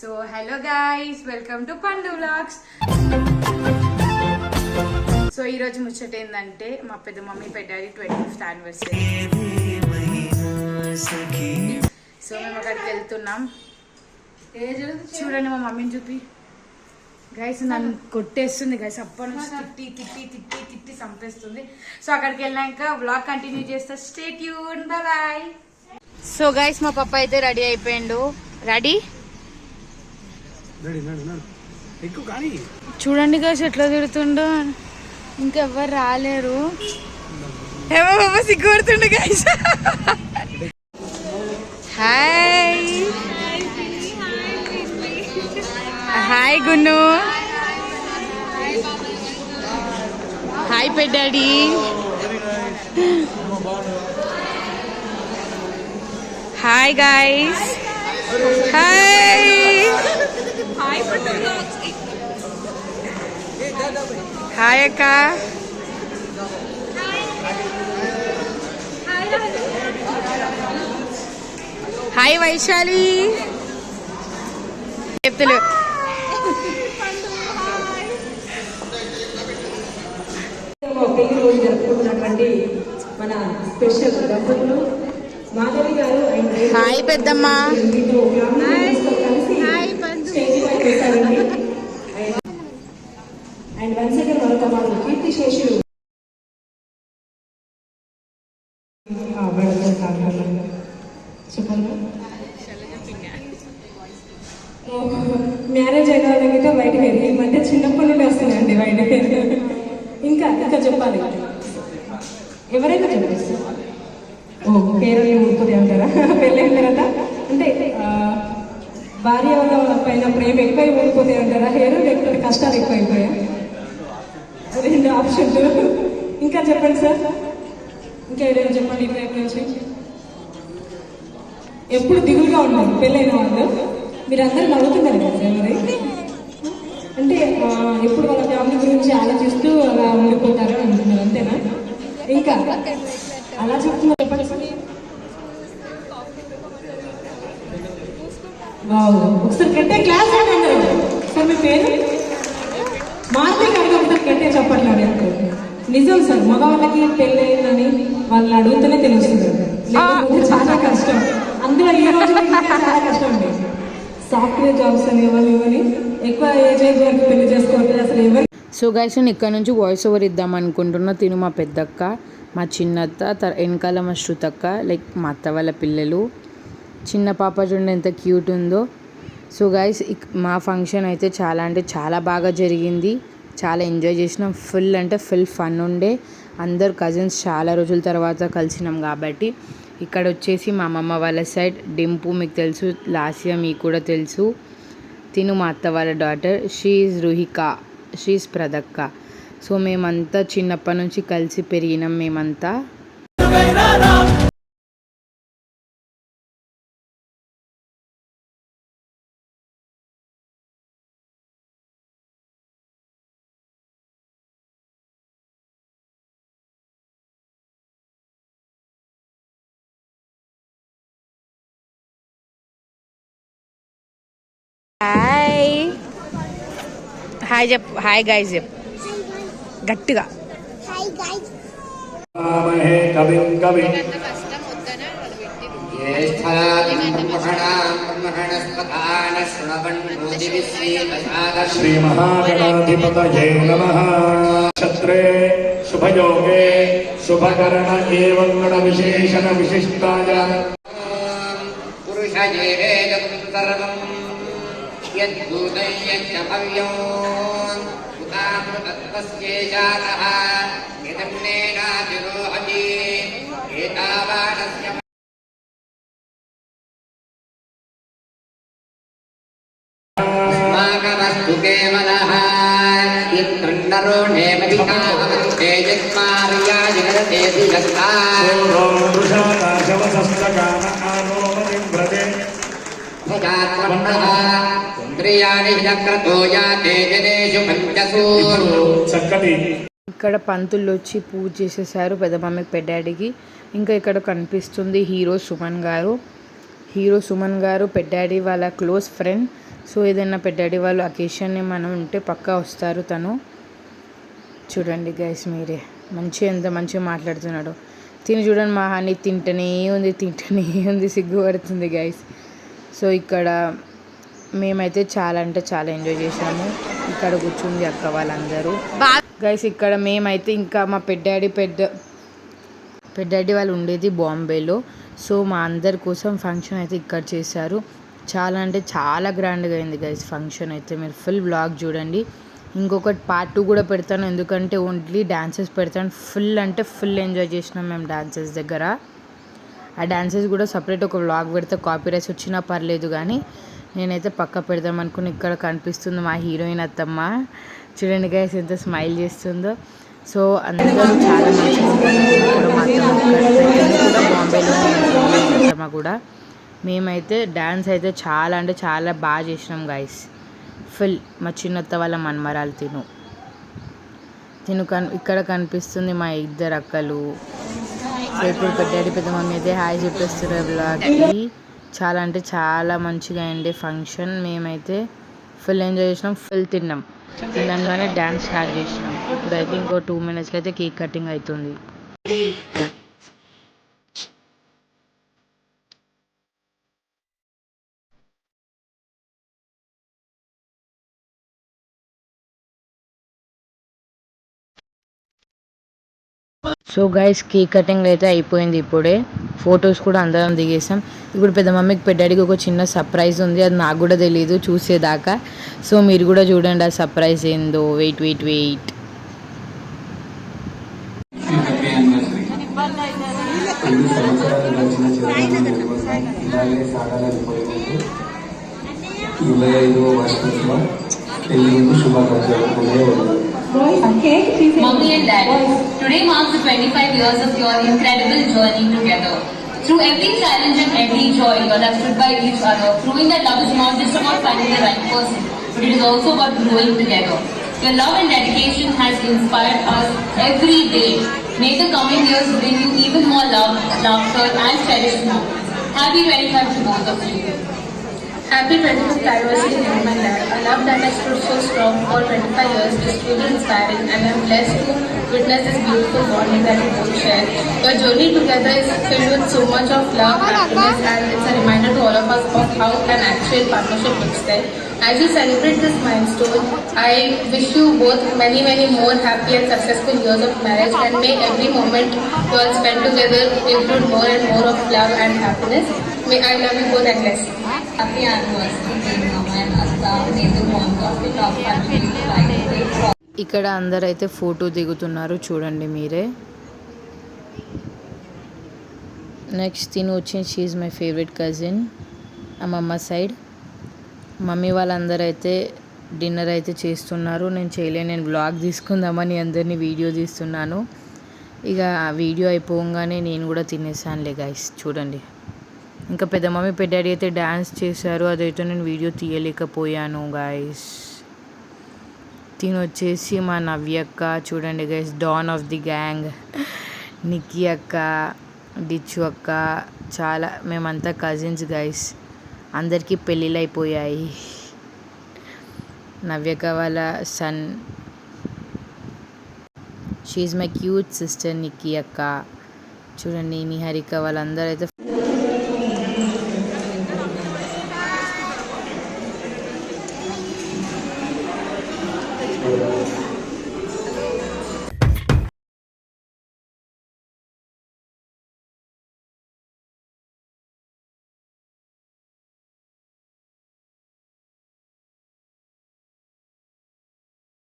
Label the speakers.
Speaker 1: So hello guys welcome to Pandu blogs so ఈరోజు ముచ్చట ఏంటంటే మా పెద్ద మమ్మీ పెట్టాలి ట్వంటీ ఫిఫ్త్ యానివర్సరీ సో మేము అక్కడికి వెళ్తున్నాం. చూడండి మా మమ్మీని చూపి. గైస్ నన్ను కొట్టేస్తుంది. గైస్ అప్పటి నుంచి తిట్టి తిట్టి తిట్టి తిట్టి చంపేస్తుంది. సో అక్కడికి వెళ్ళాక బ్లాగ్ కంటిన్యూ చేస్తా. స్టేట్ యూన్ బాయ్ సో గైస్ మా పప్ప అయితే రెడీ అయిపోయిండు. రెడీ
Speaker 2: నడు నడు నడు ఎక్కువ కానీ
Speaker 1: చూడండి కాసి ఎట్లా తిడుతుండో. ఇంకెవ్వరు రాలేరు. ఏమో బాబా సిగ్గుపడుతుండు guys hi hi Gunnu. Hi పెడ్డాడి hi guys hi hi అక్క హాయ్ వైశాలి చెప్తలే.
Speaker 3: పెళ్ళి రోజు జరుపుకుంటున్నటువంటి మన స్పెషల్ దంపతులు మాధవి గారు
Speaker 1: హాయ్ పెద్దమ్మ.
Speaker 3: కలిసి చేశారండి. అండ్ వన్స్ అగైన్ మరొక మాకు కీర్తి శేషులు చెప్పండి. మ్యారేజ్ అయిన వాళ్ళకైతే బయట వేరు ఈ మధ్య చిన్నప్పటి నుండి వస్తున్నాయండి బయట. ఇంకా ఇంకా చెప్పాలి. ఎవరైనా చెప్పేస్తారు ఓ పేరు ఊరుకుది అంటారా? పెళ్ళైన తర్వాత? భార్య పైన ప్రేమ ఎక్కువై ఊడిపోతే అంటారా? హెయిర్ లేకపోతే కష్టాలు ఎక్కువైపోయా? రెండు ఆప్షన్లు. ఇంకా చెప్పండి సార్. ఇంకా ఏదైనా చెప్పండి ఈ వైపు నుంచి? ఎప్పుడు దిగులుగా ఉన్నారు పెళ్ళైన వాళ్ళు. మీరందరూ నవ్వుతున్నారు కదా మరి? అంటే ఎప్పుడు వాళ్ళ ఫ్యామిలీ గురించి ఆలోచిస్తూ అలా ఉండిపోతారు అని అంటున్నారు అంతేనా? ఇంకా అలా చెప్తున్నారు చెప్పండి సార్. వావ్. ఒకసారి గట్టే క్లాస్ అండి అందరూ సార్ మీ పేరు? ఒకసారి గట్టే అడిగారు నిజం సార్ మగవాళ్ళకి పెళ్ళయిందని వాళ్ళు అడుగుతూనే తెలుస్తుంది. చాలా కష్టం. అందులో ఈ రోజు చాలా కష్టం అండి. సాఫ్ట్వేర్ జాబ్స్ అని ఎవరు ఇవ్వని ఎక్కువ ఏజ్ ఏజ్ వరకు పెళ్ళి చేసుకోవట్లేదు అసలు ఎవరు.
Speaker 1: సో గైస్ నేను ఇక్కడ నుంచి వాయిస్ ఓవర్ ఇద్దాం అనుకుంటున్నా. తిను మా పెద్దక్క మా చిన్నత్త వెనకాల మా శృతక్క లైక్ మా అత్త వాళ్ళ పిల్లలు. చిన్న పాప చూడండి ఎంత క్యూట్ ఉందో. సో గైస్ మా ఫంక్షన్ అయితే చాలా అంటే చాలా బాగా జరిగింది. చాలా ఎంజాయ్ చేసినాం. ఫుల్ అంటే ఫుల్ ఫన్ ఉండే. అందరు కజిన్స్ చాలా రోజుల తర్వాత కలిసినాం కాబట్టి ఇక్కడ వచ్చేసి మా అమ్మమ్మ వాళ్ళ సైడ్ డింపు మీకు తెలుసు లాస్య మీకు కూడా తెలుసు. తిను మా అత్త వాళ్ళ డాటర్ షీఈ్ రుహిక షీఈ్ ప్రదక్క సో మేమంతా చిన్నప్పటి నుంచి కలిసి పెరిగినాం మేమంతా. హాయ్ చెప్పు హాయ్ గాయస్ చెప్పు. గట్టిగా.
Speaker 2: రామహే కవిం కవి. శ్రీ మహాగణాధిపతయే నమ. క్షత్రే శుభయోగే శుభకరణ ఏవం
Speaker 4: यद्भूतैश्च भव्योन् उतामृतत्वस्येषातः यदन्नेनातिरोहति एतावानस्य अस्माकमस्तु केवलः यत्कृण्डरो नेमविकामन्ते यत्मार्या जगदते
Speaker 2: तिरस्तान् చక్కటి
Speaker 1: ఇక్కడ పంతులు వచ్చి పూజ చేసేసారు పెద్ద మమ్మీకి పెద్దాడికి ఇంకా ఇక్కడ కనిపిస్తుంది హీరో సుమన్ గారు. హీరో సుమన్ గారు పెద్దాడి వాళ్ళ క్లోజ్ ఫ్రెండ్. సో ఏదైనా పెద్దాడి వాళ్ళు అకేషన్ మనం ఉంటే పక్కా వస్తారు తను. చూడండి గైస్ మీరే. మంచిగా ఎంత మంచిగా మాట్లాడుతున్నాడు. తిని చూడండి మా హనీ తింటనే ఉంది తింటనే ఉంది సిగ్గుపడుతుంది గైస్ సో ఇక్కడ మేమైతే చాలా అంటే చాలా ఎంజాయ్ చేసాము ఇక్కడ కూర్చుంది అక్క వాళ్ళందరూ. గైస్ ఇక్కడ మేమైతే ఇంకా మా పెద్డాడి పెద్ద పెద్దాడి వాళ్ళు ఉండేది బాంబేలో. సో మా అందరి కోసం ఫంక్షన్ అయితే ఇక్కడ చేశారు. చాలా అంటే చాలా గ్రాండ్గా అయింది గైస్ ఫంక్షన్ అయితే. మీరు ఫుల్ బ్లాగ్ చూడండి. ఇంకొకటి పార్ట్ టూ కూడా పెడతాను. ఎందుకంటే ఓన్లీ డాన్సెస్ పెడతాను. ఫుల్ అంటే ఫుల్ ఎంజాయ్ చేసినాం మేము డాన్సెస్ దగ్గర. ఆ డాన్సెస్ కూడా సపరేట్ ఒక వ్లాగ్ పెడితే కాపీరైట్స్ వచ్చినా పర్లేదు కానీ నేనైతే పక్క పెడదాం అనుకుని ఇక్కడ కనిపిస్తుంది మా హీరోయిన్ అత్తమ్మ. చూడండి గైస్ ఎంత స్మైల్ చేస్తుందో. సో అందరూ చాలా మంచిగా కూడా బాంబేలో అత్తమ్మ కూడా. మేమైతే డ్యాన్స్ అయితే చాలా అంటే చాలా బాగా చేసినాం గైస్ ఫుల్ మా చిన్నత్త వాళ్ళ మన్మరాలు తిను. తిను కన్ ఇక్కడ కనిపిస్తుంది మా ఇద్దరు అక్కలు. సో ఇప్పుడు పెద్దాడి పెద్ద మమ్మీ అయితే హాయ్ చెప్పేస్తున్నారు బ్లాగ్కి చాలా అంటే చాలా మంచిగా అయింది ఫంక్షన్. మేమైతే ఫుల్ ఎంజాయ్ చేసినాం ఫుల్ తిన్నాం. తినగానే డ్యాన్స్ స్టార్ట్ చేసినాం. ఇప్పుడైతే ఇంకో టూ మినిట్స్కి అయితే కేక్ కటింగ్ అవుతుంది సో గైస్ కేక్ కటింగ్ అయితే అయిపోయింది ఇప్పుడే. ఫొటోస్ కూడా అందరం దిగేసాం ఇప్పుడు పెద్ద మమ్మీకి పెద్దాడికి ఒక చిన్న సర్ప్రైజ్ ఉంది. అది నాకు కూడా తెలియదు చూసేదాకా. సో మీరు కూడా చూడండి ఆ సర్ప్రైజ్ ఏందో. వెయిట్ వెయిట్ వెయిట్
Speaker 5: ఎన్ని
Speaker 6: Mommy and Dad, today marks the 25 years of your incredible journey together. Through every challenge and every joy, you all have stood by each other, proving that love is not just about finding the right person, but it is also about growing together. Your love and dedication has inspired us every day. May the coming years bring you even more love, laughter, and cherished moments. Happy 25 to both of you.
Speaker 7: Happy 25th anniversary to my dad. A love that has stood so strong for 25 years is truly inspiring and I'm blessed to witness this beautiful bonding that we both share. Your journey together is filled with so much of love, happiness and it's a reminder to all of us of how an actual partnership looks like. As you celebrate this milestone, I wish you both many many more happy and successful years of marriage and may every moment you all spend together include more and more of love and happiness. May I love you both
Speaker 6: and Asta. May the bond of
Speaker 1: ఇక్కడ అందరైతే photo దిగుతున్నారు చూడండి మీరే. Next తిని వచ్చి she my favourite cousin అమ్మమ్మ side mummy వాళ్ళందరూ అయితే డిన్నర్ అయితే చేస్తున్నారు. నేను చేయలే నేను బ్లాగ్ తీసుకుందామని అందరినీ వీడియో తీస్తున్నాను. ఇక ఆ వీడియో అయిపోగానే నేను కూడా తినేసానులే గైస్ చూడండి. ఇంకా పెద్ద మమ్మీ పెద్ద డాడీ అయితే డ్యాన్స్ చేశారు. అదైతే నేను వీడియో తీయలేకపోయాను గాయస్ తిను వచ్చేసి మా నవ్య అక్క చూడండి guys don of the gang Nikki అక్క డిచ్చు అక్క చాలా మేమంతా కజిన్స్ గైస్ అందరికీ పెళ్ళిళ్ళు అయిపోయాయి నవ్యక వాళ్ళ son she my cute sister Nikki అక్క. చూడండి నిహారిక వాళ్ళందరూ అయితే